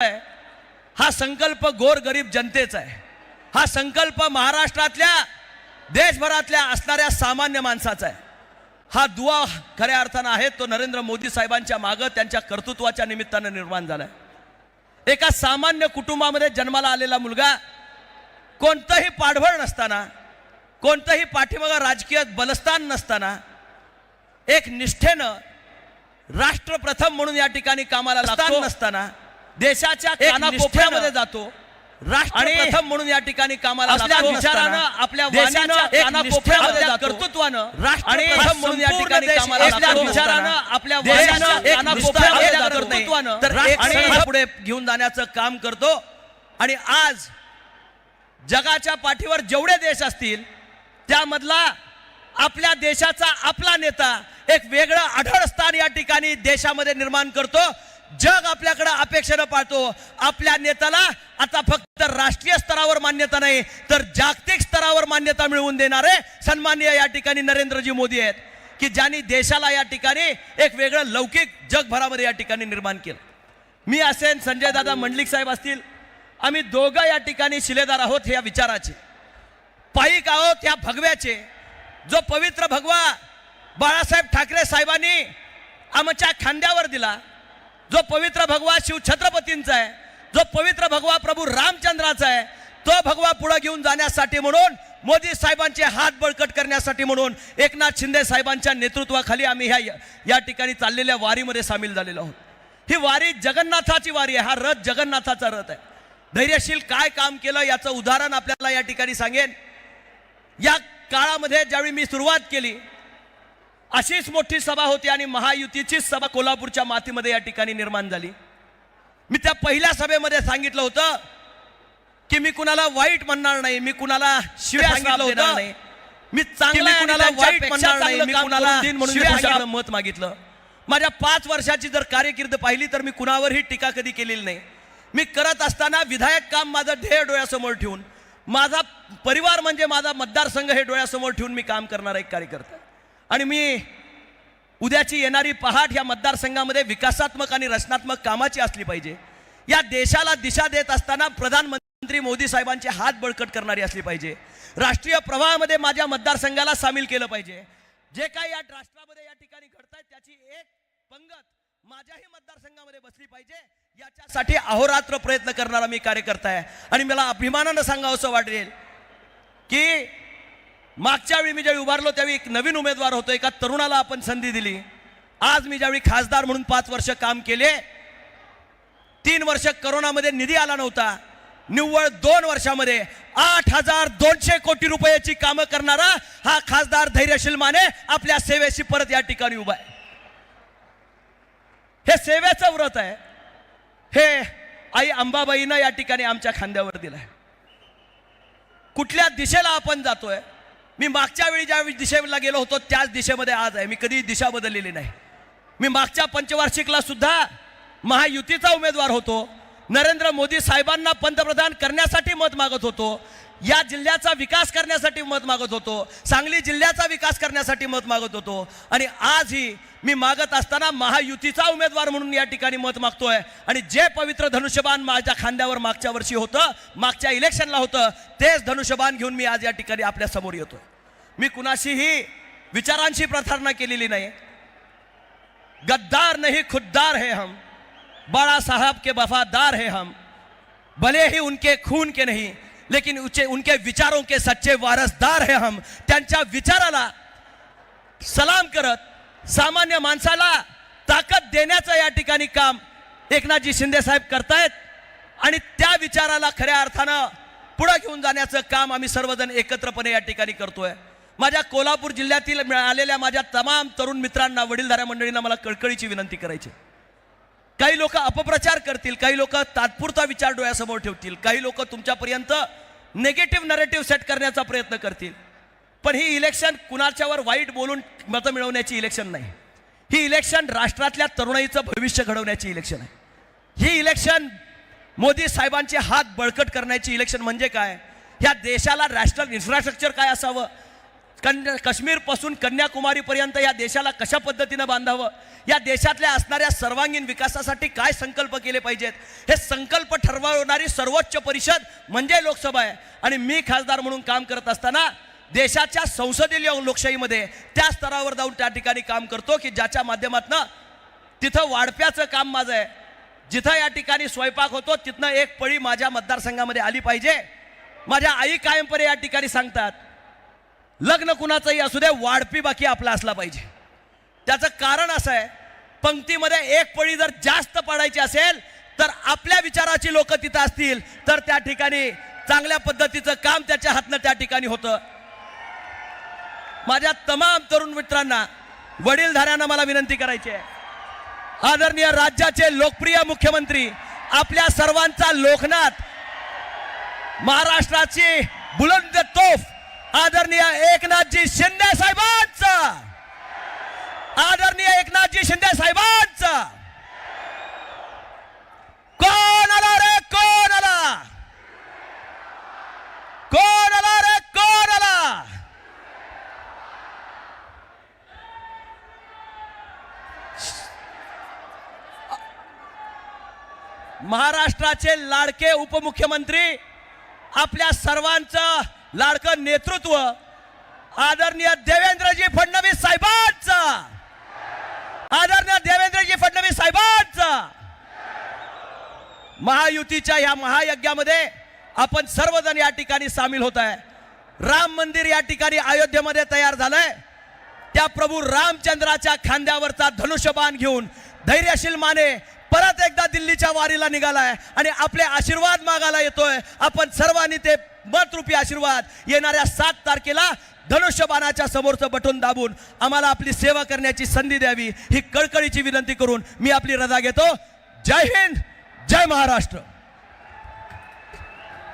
हा संकल्प गोर गरीब जनतेचा आहे. हा संकल्प महाराष्ट्रातल्या देशभरातल्या असणाऱ्या सामान्य माणसाचा आहे. हा दुवा खऱ्या अर्थानं आहे तो नरेंद्र मोदी साहेबांच्या मागं त्यांच्या कर्तृत्वाच्या निमित्तानं निर्माण झालाय. एका सामान्य कुटुंबामध्ये जन्माला आलेला मुलगा कोणतंही पाठबळ नसताना कोणतंही पाठीमागं राजकीय बलस्थान नसताना एक निष्ठेनं राष्ट्रप्रथम म्हणून या ठिकाणी कामाला लागतो. नसताना देशाच्या कानाकोपऱ्यामध्ये जातो. राष्ट्रप्रथम म्हणून या ठिकाणी कामाला आपल्या विचारानं, आपल्या देशाच्या कानाकोपऱ्यामध्ये कर्तृत्वानं राष्ट्रप्रथम म्हणून या ठिकाणी कामाला आपल्या विचारानं, देशाच्या कानाकोपऱ्यामध्ये. कर्तृत्वानं. तर पुढे घेऊन जाण्याचं काम करतो. आणि आज जगाच्या पाठीवर जेवढे देश असतील त्यामधला आपल्या देशाचा आपला नेता एक वेगळं आढळ स्थान या ठिकाणी देशामध्ये निर्माण करतो. जग आपल्याकडं अपेक्षेनं पाळतो. आपल्या नेत्याला आता फक्त राष्ट्रीय स्तरावर मान्यता नाही तर जागतिक स्तरावर मान्यता मिळवून देणारे सन्माननीय या ठिकाणी नरेंद्रजी मोदी आहेत की ज्यांनी देशाला या ठिकाणी एक वेगळं लौकिक जगभरामध्ये या ठिकाणी निर्माण केलं. मी असेन संजय दादा मंडलिक साहेब असतील आम्ही दोघं या ठिकाणी शिलेदार आहोत या विचाराचे. पायिक आहोत या भगव्याचे. जो पवित्र भगवा बाळासाहेब ठाकरे साहेबांनी आमच्या खांद्यावर दिला जो पवित्र भगवा शिव छत्रपतींचा आहे जो पवित्र भगवा प्रभू रामचंद्राचा आहे तो भगवा पुढे घेऊन जाण्यासाठी म्हणून मोदी साहेबांचे हात बळकट करण्यासाठी म्हणून एकनाथ शिंदे साहेबांच्या नेतृत्वाखाली आम्ही ह्या या ठिकाणी चाललेल्या वारीमध्ये सामील झालेलो आहोत. ही वारी जगन्नाथाची वारी आहे हा रथ जगन्नाथाचा रथ आहे. धैर्यशील काय काम केलं याचं उदाहरण आपल्याला या ठिकाणी सांगेन. या काळामध्ये ज्यावेळी मी सुरुवात केली अशीच मोठी सभा होती आणि महायुतीचीच सभा कोल्हापूरच्या मातीमध्ये या ठिकाणी निर्माण झाली. मी त्या पहिल्या सभेमध्ये सांगितलं होतं की मी कुणाला वाईट म्हणणार नाही मी कुणाला शिव्या सांगितलं होतं. नाही. मी चांगलं कुणाला वाईट म्हणणार नाही मी कुणाला मत मागितलं. माझ्या पाच वर्षाची जर कारकीर्द पाहिली तर मी कुणावरही टीका कधी केलेली नाही. मी करत असताना विधायक काम माझं ध्येय डोळ्यासमोर ठेवून माझा परिवार म्हणजे माझा मतदारसंघ हे डोळ्यासमोर ठेवून मी काम करणारा एक कार्यकर्ता. आणि मी उद्याची येणारी पहाट या मतदारसंघामध्ये विकासात्मक आणि रचनात्मक कामाची असली पाहिजे. या देशाला दिशा देत असताना प्रधानमंत्री मोदी साहेबांचे हात बळकट करणारी असली पाहिजे. राष्ट्रीय प्रवाहामध्ये माझ्या मतदारसंघाला सामील केलं पाहिजे. जे काही या राष्ट्रामध्ये या ठिकाणी घडतायत त्याची एक पंगत माझ्याही मतदारसंघामध्ये बसली पाहिजे. याच्यासाठी अहोरात्र प्रयत्न करणारा मी कार्यकर्ता आहे. आणि मला अभिमानानं सांगावं असं वाटेल की मागच्या वेळी मी ज्यावेळी उभारलो त्यावेळी एक नवीन उमेदवार होतो. एका तरुणाला आपण संधी दिली. आज मी ज्यावेळी खासदार म्हणून पाच वर्ष काम केले तीन वर्ष करोनामध्ये निधी आला नव्हता. निव्वळ दोन वर्षामध्ये आठ हजार दोनशे कोटी रुपयाची कामं करणारा हा खासदार धैर्यशील माने आपल्या सेवेशी परत या ठिकाणी उभा आहे. हे सेवेचं व्रत आहे. हे आई अंबाबाईनं या ठिकाणी आमच्या खांद्यावर दिलं आहे कुठल्या दिशेला आपण जातोय? मी मागच्या वेळी ज्या दिशेला गेलो होतो त्याच दिशेमध्ये आज आहे. मी कधी दिशा बदललेली नाही. मी मागच्या पंचवार्षिकला सुद्धा महायुतीचा उमेदवार होतो. नरेंद्र मोदी साहेबांना पंतप्रधान करण्यासाठी मत मागत होतो. या जिल्ह्याचा विकास करण्यासाठी मत मागत होतो सांगली जिल्ह्याचा विकास करण्यासाठी मत मागत होतो. आणि आजही मी मागत असताना महायुतीचा उमेदवार म्हणून या ठिकाणी मत मागतोय. आणि जे पवित्र धनुष्यबाण माझ्या खांद्यावर मागच्या वर्षी होतं मागच्या इलेक्शनला होतं तेच धनुष्यबाण घेऊन मी आज या ठिकाणी आपल्यासमोर येतोय. मी कुणाशीही विचारांशी प्रार्थना केलेली नाही गद्दार नाही खुद्दार है हम. बड़ा साहब के वफादार है हम. भले ही उनके खून के नहीं लेकिन उचे उनके विचारों के सच्चे वारसदार है हम। त्यांच्या विचाराला सलाम करत सामान्य माणसाला ताकद देण्याचं या ठिकाणी काम एकनाथजी शिंदे साहेब करतायत आणि त्या विचाराला खऱ्या अर्थानं पुढे घेऊन जाण्याचं काम आम्ही सर्वजण एकत्रपणे या ठिकाणी करतोय. माझ्या कोल्हापूर जिल्ह्यातील मिळालेल्या माझ्या तमाम तरुण मित्रांना वडीलधाऱ्या मंडळींना मला कळकळीची विनंती करायची. काही लोक अपप्रचार करतील काही लोक तात्पुरता विचार डोळ्यासमोर ठेवतील काही लोक तुमच्यापर्यंत नेगेटिव्ह नरेटिव्ह सेट करण्याचा प्रयत्न करतील. पण ही इलेक्शन कुणाच्यावर वाईट बोलून मतं मिळवण्याची इलेक्शन नाही. ही इलेक्शन राष्ट्रातल्या तरुणाईचं भविष्य घडवण्याची इलेक्शन आहे. ही इलेक्शन मोदी साहेबांचे हात बळकट करण्याची इलेक्शन म्हणजे काय? ह्या देशाला रॅशनल इन्फ्रास्ट्रक्चर काय असावं? कन्या काश्मीरपासून कन्याकुमारीपर्यंत या देशाला कशा पद्धतीनं बांधावं? या देशातल्या असणाऱ्या सर्वांगीण विकासासाठी काय संकल्प केले पाहिजेत? हे संकल्प ठरवणारी सर्वोच्च परिषद म्हणजे लोकसभा आहे. आणि मी खासदार म्हणून काम करत असताना देशाच्या संसदीय लोकशाहीमध्ये त्या स्तरावर जाऊन त्या ठिकाणी काम करतो की ज्याच्या माध्यमातनं तिथं वाढप्याचं काम माझं आहे. जिथं या ठिकाणी स्वयंपाक होतो तिथनं एक पळी माझ्या मतदारसंघामध्ये आली पाहिजे. माझ्या आई कायमपणे या ठिकाणी सांगतात लग्न कुणाचंही असू दे वाढपी बाकी आपला असला पाहिजे. त्याचं कारण असं आहे पंक्तीमध्ये एक पळी जर जास्त पडायची असेल तर आपल्या विचाराची लोक तिथं असतील तर त्या ठिकाणी चांगल्या पद्धतीचं काम त्याच्या हातनं त्या ठिकाणी होतं. माझ्या तमाम तरुण मित्रांना वडीलधाऱ्यांना मला विनंती करायची आहे. आदरणीय राज्याचे लोकप्रिय मुख्यमंत्री आपल्या सर्वांचा लोकनाथ महाराष्ट्राची बुलंद तोफ आदरणीय एकनाथजी शिंदे साहेबांचा. आदरणीय एकनाथजी शिंदे साहेबांचा. कोण आला रे कोण आला? कोण आला रे कोण आला? महाराष्ट्राचे लाडके उपमुख्यमंत्री आपल्या सर्वांचं लाडकं नेतृत्व आदरणीय देवेंद्रजी फडणवीस साहेबांचा. आदरणीय देवेंद्रजी फडणवीस साहेबांचा. महायुतीच्या या महायज्ञामध्ये आपण सर्वजण या ठिकाणी सामील होत आहे. राम मंदिर या ठिकाणी अयोध्येमध्ये तयार झालंय. त्या प्रभू रामचंद्राच्या खांद्यावरचा धनुष्यबाण घेऊन धैर्यशील माने परत एकदा दिल्लीच्या वारीला निघालाय आणि आपले आशीर्वाद मागायला येतोय. आपण सर्वांनी ते मतरूपी आशीर्वाद. येणाऱ्या सात तारखेला धनुष्यबाणाच्या समोरचं बटून दाबून आम्हाला आपली सेवा करण्याची संधी द्यावी ही कळकळीची विनंती करून मी आपली रजा घेतो. जय हिंद जय महाराष्ट्र.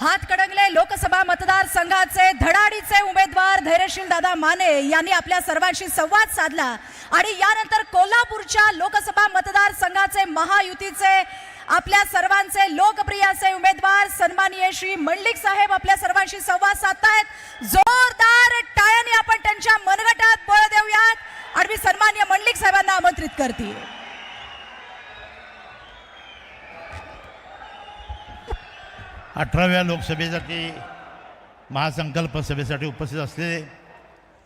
हातकणंगले लोकसभा मतदारसंघाचे धडाडीचे उमेदवार धैर्यशील दादा माने यांनी आपल्या सर्वांशी संवाद साधला आणि यानंतर कोल्हापूरच्या लोकसभा मतदारसंघाचे महायुतीचे आपल्या सर्वांचे लोकप्रिय असे उमेदवार सन्माननीय श्री मंडलिक साहेब आपल्या सर्वांशी संवाद साधतायत. जोरदार टाळ्यांनी आपण त्यांच्या मनगटात बळ देऊयात. आणि मी सन्माननीय मंडलिक साहेबांना आमंत्रित करते. अठराव्या लोकसभेसाठी महासंकल्प सभेसाठी उपस्थित असलेले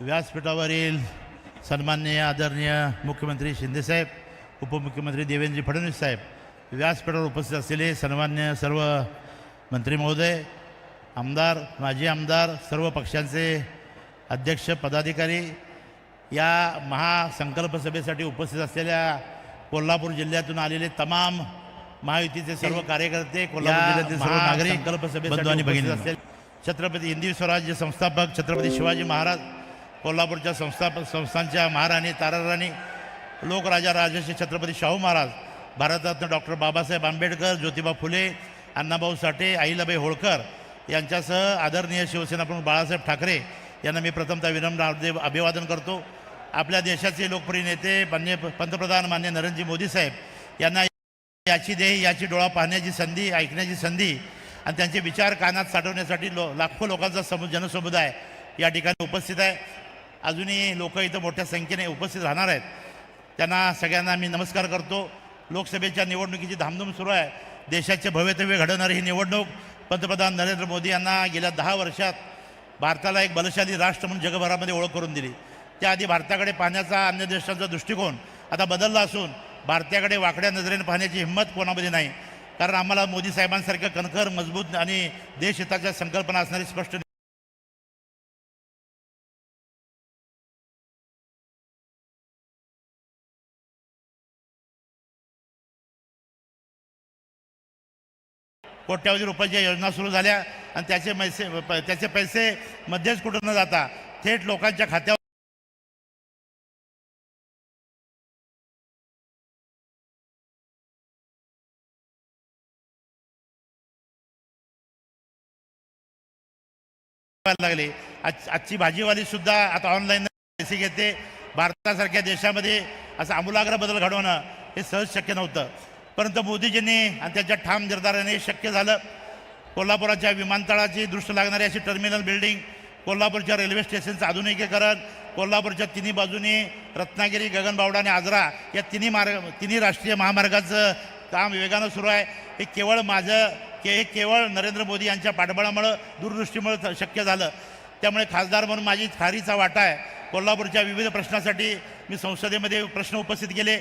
व्यासपीठावरील सन्माननीय आदरणीय मुख्यमंत्री शिंदेसाहेब उपमुख्यमंत्री देवेंद्र फडणवीस साहेब व्यासपीठावर उपस्थित असलेले सन्मान्य सर्व मंत्री महोदय आमदार माजी आमदार सर्व पक्षांचे अध्यक्ष पदाधिकारी या महासंकल्प सभेसाठी उपस्थित असलेल्या कोल्हापूर जिल्ह्यातून आलेले तमाम महायुतीचे सर्व कार्यकर्ते कोल्हापूर जिल्ह्यातील सर्व नागरिक असतील छत्रपती हिंदवी स्वराज्य संस्थापक छत्रपती शिवाजी महाराज कोल्हापूरच्या संस्थापक संस्थांच्या महाराणी ताराराणी लोकराजा राजर्षी छत्रपती शाहू महाराज भारतरत्न डॉक्टर बाबासाहेब आंबेडकर ज्योतिबा फुले अण्णाभाऊ साठे आईलाबाई होळकर यांच्यासह आदरणीय शिवसेना प्रमुख बाळासाहेब ठाकरे यांना मी प्रथमतः विनम्र अभिवादन करतो. आपल्या देशाचे लोकप्रिय नेते मान्य पंतप्रधान मान्य नरेंद्रजी मोदी साहेब यांना याची देही याची डोळा पाहण्याची संधी ऐकण्याची संधी आणि त्यांचे विचार कानात साठवण्यासाठी लो लाखो लोकांचा समु जनसमुदाय या ठिकाणी उपस्थित आहे. अजूनही लोक इथं मोठ्या संख्येने उपस्थित राहणार आहेत. त्यांना सगळ्यांना मी नमस्कार करतो. लोकसभेच्या निवडणुकीची धामधूम सुरू आहे. देशाचे भवितव्य घडवणारी ही निवडणूक पंतप्रधान नरेंद्र मोदी यांना गेल्या दहा वर्षात भारताला एक बलशाली राष्ट्र म्हणून जगभरामध्ये ओळख करून दिली. त्याआधी भारताकडे पाहण्याचा अन्य देशांचा दृष्टिकोन आता बदलला असून भारताकडे वाकड्या नजरेने पाहण्याची हिंमत कोणामध्ये नाही. कारण आम्हाला मोदी साहेबांसारखं कणखर मजबूत आणि देशहिताच्या संकल्पना असणारी स्पष्ट कोट्यावधी रुपयाच्या योजना सुरू झाल्या आणि त्याचे पैसे प- त्याचे पैसे मध्येच कुठं न जाता थेट लोकांच्या खात्यावर लागले. आज आजची भाजीवाली सुद्धा आता ऑनलाईन पैसे घेते. भारतासारख्या देशामध्ये असं आमूलाग्र बदल घडवणं हे सहज शक्य नव्हतं. परंतु मोदीजींनी आणि त्याच्या ठाम निर्धाराने शक्य झालं. कोल्हापुराच्या विमानतळाची दृष्ट लागणारी अशी टर्मिनल बिल्डिंग कोल्हापूरच्या रेल्वे स्टेशनचं आधुनिकीकरण कोल्हापूरच्या तिन्ही बाजूनी रत्नागिरी गगनबावडा आणि आजरा या तिन्ही मार्ग तिन्ही राष्ट्रीय महामार्गाचं काम वेगानं सुरू आहे. हे केवळ माझं के हे केवळ नरेंद्र मोदी यांच्या पाठबळामुळं दूरदृष्टीमुळं शक्य झालं. त्यामुळे खासदार म्हणून माझी खारीचा वाटा आहे. कोल्हापूरच्या विविध प्रश्नासाठी मी संसदेमध्ये प्रश्न उपस्थित केले.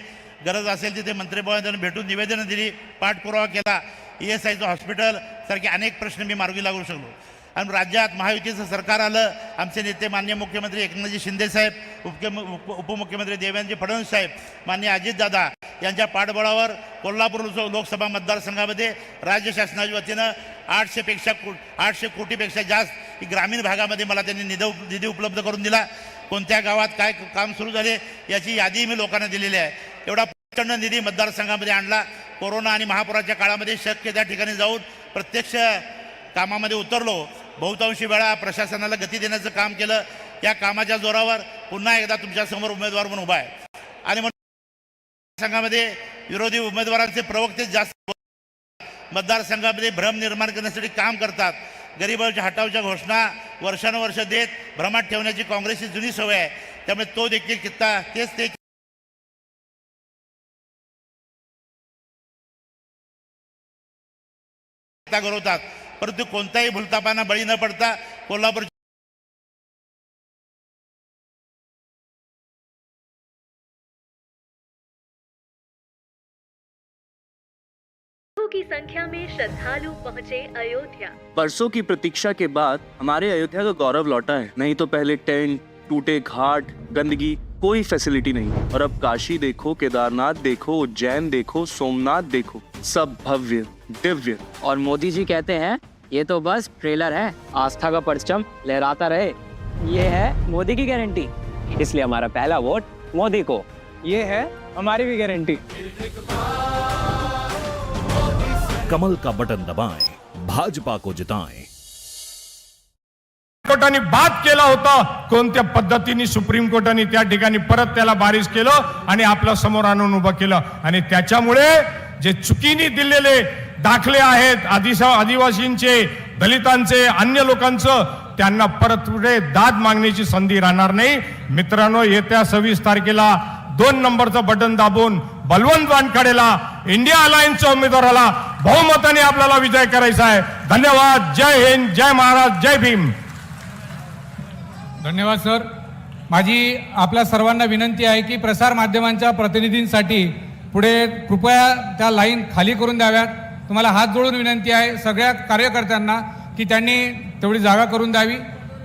गरज असेल तिथे मंत्रिमंडळाने भेटून निवेदनं दिली पाठपुरावा केला. ई एस आयचं हॉस्पिटल सारखे अनेक प्रश्न मी मार्गी लागू शकलो. आणि राज्यात महायुतीचं सरकार आलं आमचे नेते मान्य मुख्यमंत्री एकनाथजी शिंदेसाहेब उपके उप उपमुख्यमंत्री देवेंद्रजी फडणवीस साहेब मान्य अजितदादा यांच्या पाठबळावर कोल्हापूर लोकसभा मतदारसंघामध्ये राज्य शासनाच्या वतीनं आठशेपेक्षा को आठशे कोटीपेक्षा जास्त ग्रामीण भागामध्ये मला त्यांनी निधी उप- निधी उपलब्ध करून दिला. कोणत्या गावात काय काम सुरू झाले याची यादी मी लोकांना दिलेली आहे. एवढा प्रचंड निधी मतदारसंघामध्ये आणला. कोरोना आणि महापुराच्या काळामध्ये शक्य त्या ठिकाणी जाऊन प्रत्यक्ष कामामध्ये उतरलो. बहुतांशी वेळा प्रशासनाला गती देण्याचं काम केलं. या कामाच्या जोरावर पुन्हा एकदा तुमच्यासमोर उमेदवार म्हणून उभा आहे. आणि म्हणून संघामध्ये विरोधी उमेदवारांचे प्रवक्ते जास्त मतदारसंघामध्ये भ्रम निर्माण करण्यासाठी काम करतात. गरिबांच्या हटावच्या घोषणा वर्षानुवर्ष देत भ्रमात ठेवण्याची काँग्रेसची जुनी सवय आहे. त्यामुळे तो देखील कित्ता तेच ते घडवतात परंतु कोणताही भूलतापांना बळी न पडता कोल्हापूर की संख्या में श्रद्धालु पहुँचे अयोध्या। बरसों की प्रतीक्षा के बाद हमारे अयोध्या का गौरव लौटा है। नहीं तो पहले टेंट टूटे घाट गंदगी कोई फैसिलिटी नहीं। और अब काशी देखो केदारनाथ देखो उज्जैन देखो सोमनाथ देखो सब भव्य दिव्य। और मोदी जी कहते हैं ये तो बस ट्रेलर है। आस्था का परचम लहराता रहे। ये है मोदी की गारंटी इसलिए हमारा पहला वोट मोदी को। ये है हमारी भी गारंटी कमल का बटन दबाएँ भाजपा को जिताएँ कोर्टाने बाद केला होता. कोणत्या पद्धतीने सुप्रीम कोर्टाने त्या ठिकाणी परत त्याला बारीस केलं आणि आपल्यासमोर आणून उभं केलं? आणि त्याच्यामुळे जे चुकीने दिलेले दाखले आहेत आदिसा आदिवासींचे दलितांचे अन्य लोकांचं त्यांना परत पुढे दाद मागण्याची संधी राहणार नाही. मित्रांनो येत्या सव्वीस तारखेला दोन नंबरचं बटन दाबून बलवंत वानखडेला इंडिया अलायन्सच्या उमेदवाराला बहुमताने आपल्याला विजय करायचा आहे. धन्यवाद. जय हिंद. जय महाराज. जय भीम. धन्यवाद सर. माझी आपल्या सर्वांना विनंती आहे की प्रसार माध्यमांच्या प्रतिनिधींसाठी पुढे कृपया त्या लाईन खाली करून द्याव्यात. तुम्हाला हात जोडून विनंती आहे सगळ्या कार्यकर्त्यांना की त्यांनी तेवढी जागा करून द्यावी.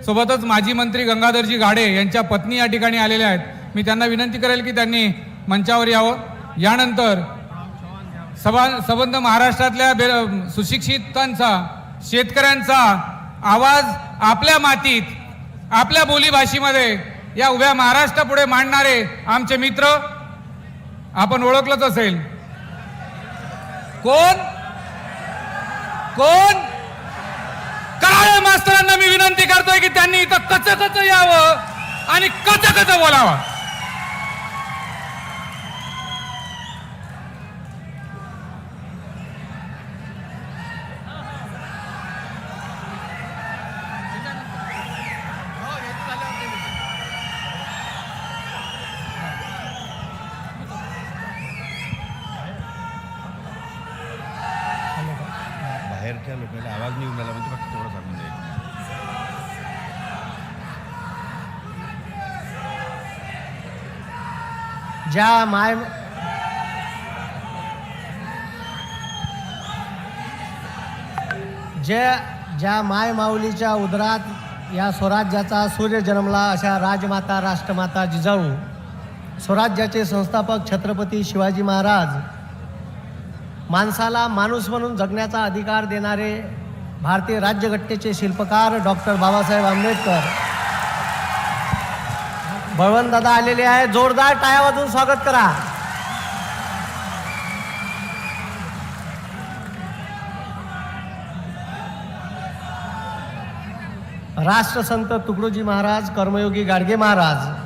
सोबतच माजी मंत्री गंगाधरजी गाडे यांच्या पत्नी या ठिकाणी आलेल्या आहेत. मी त्यांना विनंती करेल की त्यांनी मंचावर यावं. यानंतर सभा संबंध महाराष्ट्रातल्या बे सुशिक्षितांचा शेतकऱ्यांचा आवाज आपल्या मातीत आपल्या बोलीभाषेमध्ये या उभ्या महाराष्ट्रापुढे मांडणारे आमचे मित्र आपण ओळखलंच असेल. कोण? कोण? काळे मास्तरांना मी विनंती करतोय की त्यांनी इथं कच कच यावं आणि कच कच बोलावं. बाहेरच्या लोकांना आवाज नाही येऊन म्हणजे फक्त तेवढं सांगून द्यायचं ज्या माय ज्या ज्या माय माऊलीच्या उदरात या स्वराज्याचा सूर्य जन्मला अशा राजमाता राष्ट्रमाता जिजाऊ स्वराज्याचे संस्थापक छत्रपती शिवाजी महाराज माणसाला माणूस म्हणून जगण्याचा अधिकार देणारे भारतीय राज्यघटनेचे शिल्पकार डॉक्टर बाबासाहेब आंबेडकर. बळवंत दादा आलेले आहे. जोरदार टाया वाजून स्वागत करा. राष्ट्रसंत तुकडोजी महाराज कर्मयोगी गाडगे महाराज.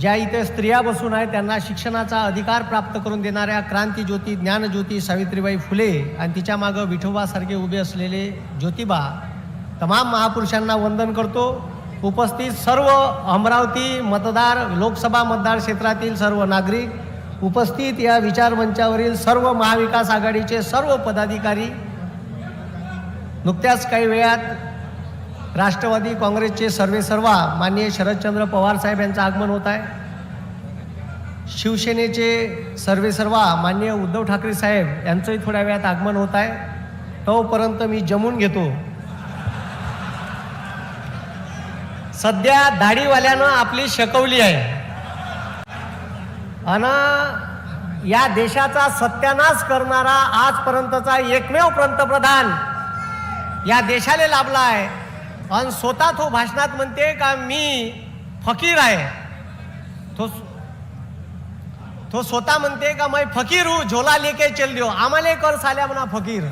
ज्या इथे स्त्रिया बसून आहेत त्यांना शिक्षणाचा अधिकार प्राप्त करून देणाऱ्या क्रांतीज्योती ज्ञानज्योती सावित्रीबाई फुले आणि तिच्या मागं विठोबासारखे उभे असलेले ज्योतिबा तमाम महापुरुषांना वंदन करतो. उपस्थित सर्व अमरावती मतदार लोकसभा मतदार क्षेत्रातील सर्व नागरिक उपस्थित या विचारमंचावरील सर्व महाविकास आघाडीचे सर्व पदाधिकारी नुकत्याच काही वेळात राष्ट्रवादी काँग्रेसचे सर्वेसर्वा माननीय शरदचंद्र पवार साहेब यांचं आगमन होत आहे. शिवसेनेचे सर्वेसर्वा माननीय उद्धव ठाकरे साहेब यांचंही थोड्या वेळात आगमन होत आहे. तोपर्यंत मी जमून घेतो. सध्या दाढीवाल्यानं आपली शकवली आहे. आणि या देशाचा सत्यानाश करणारा आजपर्यंतचा एकमेव पंतप्रधान या देशाला लाभला आहे. आणि स्वतः तो भाषणात म्हणते का मी फकीर आहे. तो तो स्वतः म्हणते का मै फकीर हू झोला लेके चल देऊ आम्हाला कर साल्या म्हणा फकीर.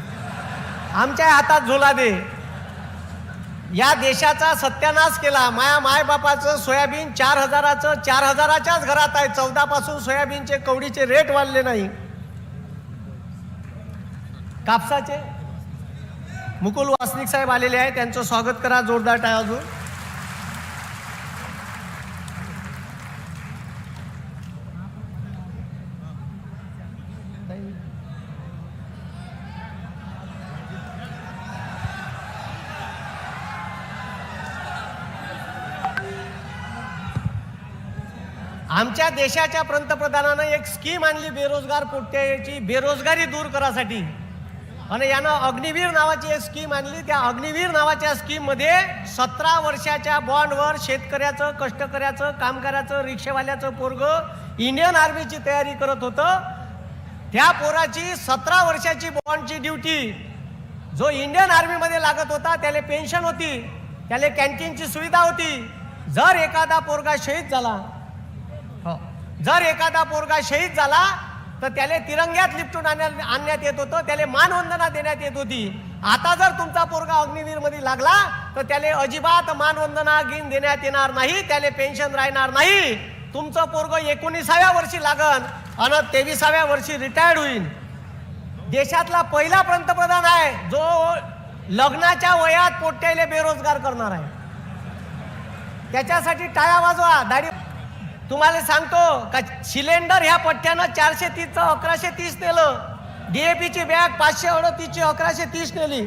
आमच्या हातात झोला दे. या देशाचा सत्यानाश केला. माया मायबापाचं सोयाबीन चार हजाराचं चार हजाराच्याच घरात आहे. चौदा पासून सोयाबीनचे कवडीचे रेट वाढले नाही. कापसाचे? मुकुल वासनिक साहेब आलेले आहे त्यांचं स्वागत करा. जोरदार टाळ्या अजून आमच्या देशाच्या पंतप्रधानानं एक स्कीम आणली बेरोजगार पोट्याची बेरोजगारी दूर करासाठी. आणि यानं अग्निवीर नावाची एक स्कीम आणली. त्या अग्निवीर नावाच्या स्कीममध्ये सतरा वर्षाच्या बॉन्डवर शेतकऱ्याचं कष्टकऱ्याचं कामगाराचं रिक्षावाल्याचं पोरग इंडियन आर्मीची तयारी करत होतं. त्या पोराची सतरा वर्षाची बॉन्डची ड्युटी जो इंडियन आर्मीमध्ये लागत होता त्याला पेन्शन होती त्याला कॅन्टीनची सुविधा होती. जर एखादा पोरगा शहीद झाला हो, जर एखादा पोरगा शहीद झाला तर त्याला तिरंग्यात लिपटून आणण्यात आणण्यात येत होतं. त्याला मानवंदना देण्यात येत होती. आता जर तुमचा पोरगा अग्निवीरमध्ये लागला तर त्याला अजिबात मानवंदना गिन देण्यात येणार नाही. त्याला पेन्शन राहणार नाही. तुमचं पोरग एकोणीसाव्या वर्षी लागन आणि तेविसाव्या वर्षी रिटायर्ड होईल. देशातला पहिला पंतप्रधान आहे जो लग्नाच्या वयात पोट्याले बेरोजगार करणार आहे. त्याच्यासाठी टाळ्या वाजवा. दाढी तुम्हाला सांगतो का सिलेंडर ह्या पट्ट्यानं चारशे तीसचं अकराशे तीस नेलं. डीएपीची बॅग पाचशे अडतीसची अकराशे तीस नेली.